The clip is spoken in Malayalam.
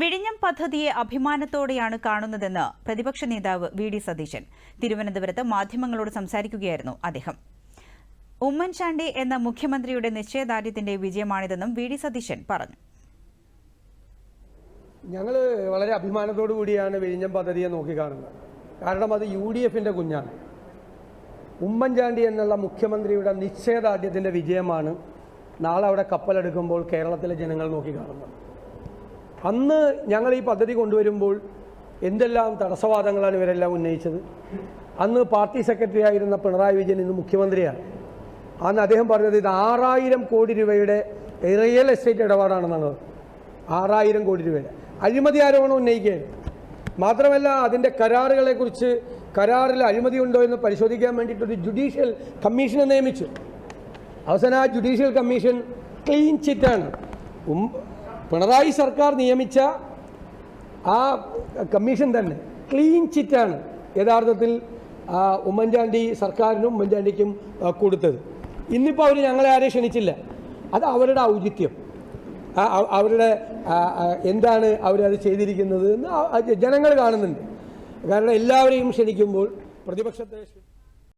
വിഴിഞ്ഞം പദ്ധതിയെ അഭിമാനത്തോടെയാണ് കാണുന്നതെന്ന് പ്രതിപക്ഷ നേതാവ് വി ഡി സതീശൻ. തിരുവനന്തപുരത്ത് മാധ്യമങ്ങളോട് സംസാരിക്കുകയായിരുന്നു അദ്ദേഹം. ഉമ്മൻചാണ്ടി എന്ന മുഖ്യമന്ത്രിയുടെ നിശ്ചയദാർഢ്യത്തിന്റെ വിജയമാണിതെന്നും വി ഡി സതീശൻ പറഞ്ഞു. ഞങ്ങൾ വളരെ അഭിമാനത്തോടു കൂടിയാണ് വിഴിഞ്ഞം പദ്ധതിയെ നോക്കിക്കാണുന്നത് കാരണം അത് യു ഡി എഫിന്റെ കുഞ്ഞാണ്. ഉമ്മൻചാണ്ടി എന്നുള്ള മുഖ്യമന്ത്രിയുടെ നിശ്ചയദാർഢ്യത്തിന്റെ വിജയമാണ് നാളെ അവിടെ കപ്പലെടുക്കുമ്പോൾ കേരളത്തിലെ ജനങ്ങൾ നോക്കിക്കാണുന്നത് അന്ന് ഞങ്ങൾ ഈ പദ്ധതി കൊണ്ടുവരുമ്പോൾ എന്തെല്ലാം തടസ്സവാദങ്ങളാണ് ഇവരെല്ലാം ഉന്നയിച്ചത്? അന്ന് പാർട്ടി സെക്രട്ടറി ആയിരുന്ന പിണറായി വിജയൻ ഇന്ന് മുഖ്യമന്ത്രിയാണ്. അന്ന് അദ്ദേഹം പറഞ്ഞത് ഇത് ആറായിരം കോടി രൂപയുടെ റിയൽ എസ്റ്റേറ്റ് ഇടപാടാണെന്നാണ് ആറായിരം കോടി രൂപയുടെ. അഴിമതി ആരോപണം ഉന്നയിക്കുകയാണ് മാത്രമല്ല അതിന്റെ കരാറുകളെക്കുറിച്ച് കരാറിൽ അഴിമതി ഉണ്ടോ എന്ന് പരിശോധിക്കാൻ വേണ്ടിയിട്ടൊരു ജുഡീഷ്യൽ കമ്മീഷനെ നിയമിച്ചു. അവസാനം ആ ജുഡീഷ്യൽ കമ്മീഷൻ ക്ലീൻ ചിറ്റാണ്. പിണറായി സർക്കാർ നിയമിച്ച ആ കമ്മീഷൻ തന്നെ ക്ലീൻ ചിറ്റാണ് യഥാർത്ഥത്തിൽ ഉമ്മൻചാണ്ടി സർക്കാരിനും ഉമ്മൻചാണ്ടിക്കും കൊടുത്തത്. ഇന്നിപ്പോൾ അവർ ഞങ്ങളെ ആരെയും ക്ഷണിച്ചില്ല. അത് അവരുടെ ഔചിത്യം. അവരുടെ എന്താണ് അവരത് ചെയ്തിരിക്കുന്നത് എന്ന് ജനങ്ങൾ കാണുന്നുണ്ട്. കാരണം എല്ലാവരെയും ക്ഷണിക്കുമ്പോൾ പ്രതിപക്ഷത്തെ